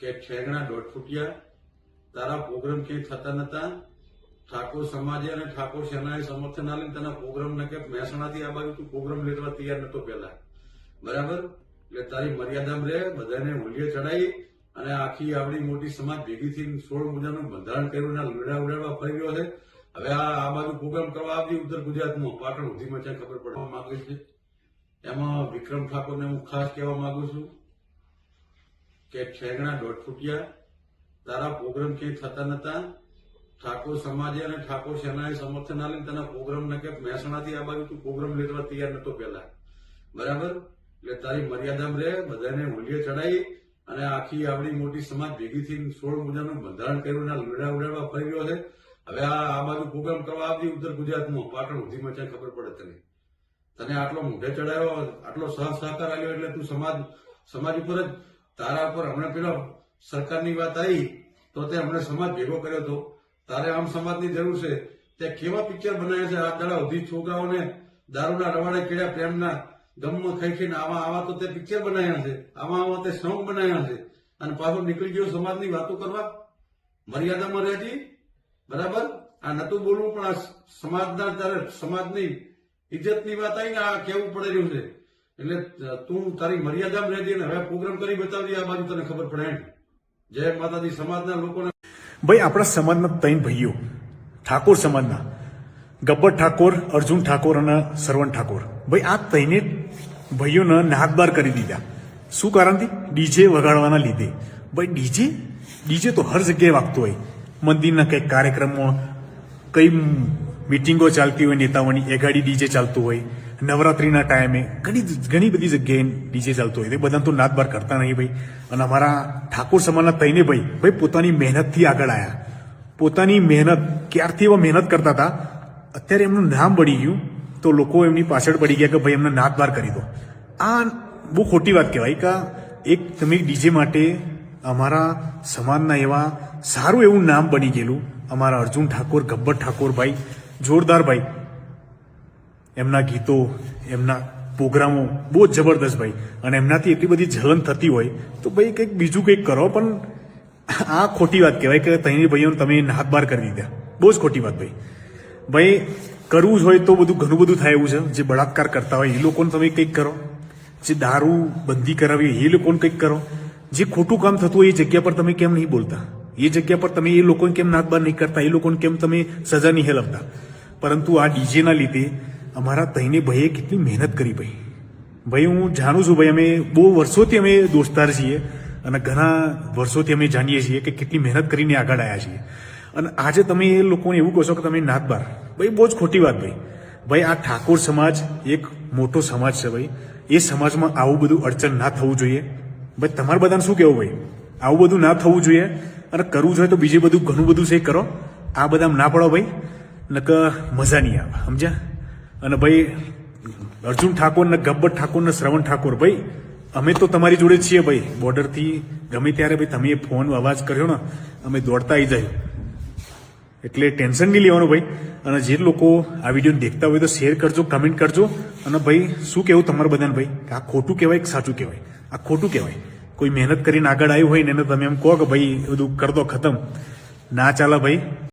કે ઠેંગણા દોઢ ફૂટિયા, તારા પ્રોગ્રામ ક્યાંય થતા નતા? ઠાકોર સમાજે અને ઠાકોર સેનાએ સમર્થન આપીને તેના પ્રોગ્રામ ને કે મહેસાણાથી આ બાજુ તું પ્રોગ્રામ લેવા તૈયાર નતો પેલા બરાબર? એટલે તારી મર્યાદામાં રહે, બધાને હોલીએ ચડાવી અને આખી આવડી મોટી સમાજ ભેગી થઈ સોળ મુજાનું બંધારણ કર્યું ને લડા ઉડાડવા ફરી રહ્યો છે. હવે આ આ બાજુ પ્રોગ્રામ કરવા આવતી ઉત્તર ગુજરાતમાં. પાટણ સુધીમાં છે, ખબર પડવા માંગે છે. એમાં વિક્રમ ઠાકોરને હું ખાસ કહેવા માંગુ છું. કે ઠેંગણા દોઢ તારા પ્રોગ્રામ કે થતા નતા? ઠાકોર સમાજે અને ઠાકોર સેનાએ સમર્થન આપીને તેના પ્રોગ્રામ ને કે મહેસાણાથી આ બાજુ તું પ્રોગ્રામ લેવા તૈયાર નતો પેલા બરાબર? એટલે તારી મર્યાદામાં રહે, બધાને હોલીએ ચડાવી અને આખી આપણી મોટી સમાજ ભેગી થઈ સોળ મુજાનું બંધારણ કર્યું અને લડા ઉડાડવા ફરી રહ્યો છે. હવે આ આ બાજુ પ્રોગ્રામ કરવા આવતી ઉત્તર ગુજરાતમાં. પાટણ સુધીમાં છે ખબર પડે તને. તને આટલો મોઢે ચડાવ્યો, આટલો સહ સહકાર આવ્યો એટલે તું સમાજ સમાજ ઉપર જ તારા ઉપર હમણાં પેલો સરકારની વાત આવી, તો તે હમણાં સમાજ ભેગો કર્યો હતો તારે આમ સમાજની જરૂર છે. તે કેવા પિક્ચર બનાવ્યા છે? આ દાડા ઉધી છોકરાઓને દારૂના રવાડે કેળ્યા પ્રેમના ગમમાં ખાઈ ખાઈને આવા આવા તો તે પિક્ચર બનાવ્યા છે. આવા આવા તે સોંગ બનાવ્યા છે. અને પાછો નીકળી ગયો સમાજની વાતો કરવા. મર્યાદામાં રહેજી બરાબર? આ નતું બોલવું, પણ આ સમાજના તારે સમાજની ઇજ્જતની વાત આવી ને આ કેવું પડી રહ્યું છે? એટલે તું તારી મર્યાદામાં રહેજે ને હવે પ્રોગ્રામ કરી બતાવજે આ બાજુ તને ખબર પડે જય માતાજી, સમાજના લોકોને ભાઈ, આપણા સમાજના ત્રણ ભાઈઓ. ઠાકોર સમાજના. ગબ્બર ઠાકોર, અર્જુન ઠાકોર અને સરવણ ઠાકોર. ભાઈ, આ ત્રણે ભાઈઓને નાગબાર કરી દીધા. શું કારણથી ડીજે વગાડવાના લીધે. ભાઈ ડીજે ડીજે તો હર જગ્યાએ વાગતો હોય. મંદિરના કંઈક કાર્યક્રમમાં, કઈ મિટિંગો ચાલતી હોય, નેતાઓની એ ગાડી ડીજે ચાલતું હોય. નવરાત્રીના ટાઈમે ઘણી ઘણી બધી જગ્યાએ ડીજે ચાલતો હોય તે બધા તો નાદબાર કરતા નહીં ભાઈ. અને અમારા ઠાકોર સમાજના તઈને ભાઈ ભાઈ પોતાની મહેનતથી આગળ આવ્યા પોતાની મહેનત, ક્યારથી એવા મહેનત કરતા હતા? અત્યારે એમનું નામ બળી ગયું, તો લોકો એમની પાછળ પડી ગયા કે ભાઈ એમને નાદબાર કરી દો. આ બહુ ખોટી વાત કહેવાય કે એક તમે ડીજે માટે અમારા સમાજના એવા સારું એવું નામ બની ગયેલું, અમારા અર્જુન ઠાકોર, ગબ્બર ઠાકોર ભાઈ, જોરદાર ભાઈ. એમના ગીતો, એમના પ્રોગ્રામો બહુ જ જબરદસ્ત ભાઈ. અને એમનાથી એટલી બધી જલન થતી હોય તો ભાઈ કંઈક બીજું કંઈક કરો, પણ આ ખોટી વાત કહેવાય કે તૈની ભાઈઓને તમે હાથ બાર કરી દીધા. બહુ જ ખોટી વાત ભાઈ. ભાઈ, કરવું જ હોય તો બધું ઘણું બધું થાય એવું છે. જે બળાત્કાર કરતા હોય એ લોકોને તમે કંઈક કરો. જે દારૂ બંધી કરાવી એ લોકોને કંઈક કરો. જે ખોટું કામ થતું હોય એ જગ્યા પર તમે કેમ નહીં બોલતા? એ જગ્યા પર તમે એ લોકોને કેમ નાક બાર નહીં કરતા? એ લોકોને કેમ તમે સજા નહીં હેલવતા? પરંતુ આ ડીજેના લીધે અમારા તઈને ભાઈએ કેટલી મહેનત કરી ભાઈ. ભાઈ, હું જાણું છું ભાઈ, અમે બહુ વર્ષોથી અમે દોસ્તાર છીએ અને ઘણા વર્ષોથી અમે જાણીએ છીએ કે કેટલી મહેનત કરીને આગળ આવ્યા છીએ. અને આજે તમે એ લોકોને એવું કહો છો કે તમે નાત બાર. ભાઈ, બહુ જ ખોટી વાત ભાઈ. ભાઈ, આ ઠાકોર સમાજ એક મોટો સમાજ છે ભાઈ. એ સમાજમાં આવું બધું અડચણ ના થવું જોઈએ. ભાઈ, તમારે બધાને શું કહેવું ભાઈ? આવું બધું ના થવું જોઈએ અને કરવું જોઈએ તો બીજું બધું ઘણું બધું છે કરો. આ બધા ના પડો ભાઈ. નક મજા નહીં આવે. સમજ્યા? અને ભાઈ, અર્જુન ઠાકોર ને ગબ્બર ઠાકોર ને શ્રવણ ઠાકોર, ભાઈ, અમે તો તમારી જોડે છીએ ભાઈ. બોર્ડરથી ગમે ત્યારે ભાઈ તમે ફોન અવાજ કર્યો ને, અમે દોડતા આવી જાય. એટલે ટેન્શન નહીં લેવાનું ભાઈ. અને જે લોકો આ વીડિયો દેખતા હોય તો શેર કરજો કમેન્ટ કરજો. અને ભાઈ, શું કહેવું તમારે બધાને ભાઈ? કે આ ખોટું કહેવાય કે સાચું કહેવાય? આ ખોટું કહેવાય. કોઈ મહેનત કરીને આગળ આવ્યું હોય ને એને તમે એમ કહો કે ભાઈ બધું કર દો, ખતમ. ના ચાલે ભાઈ.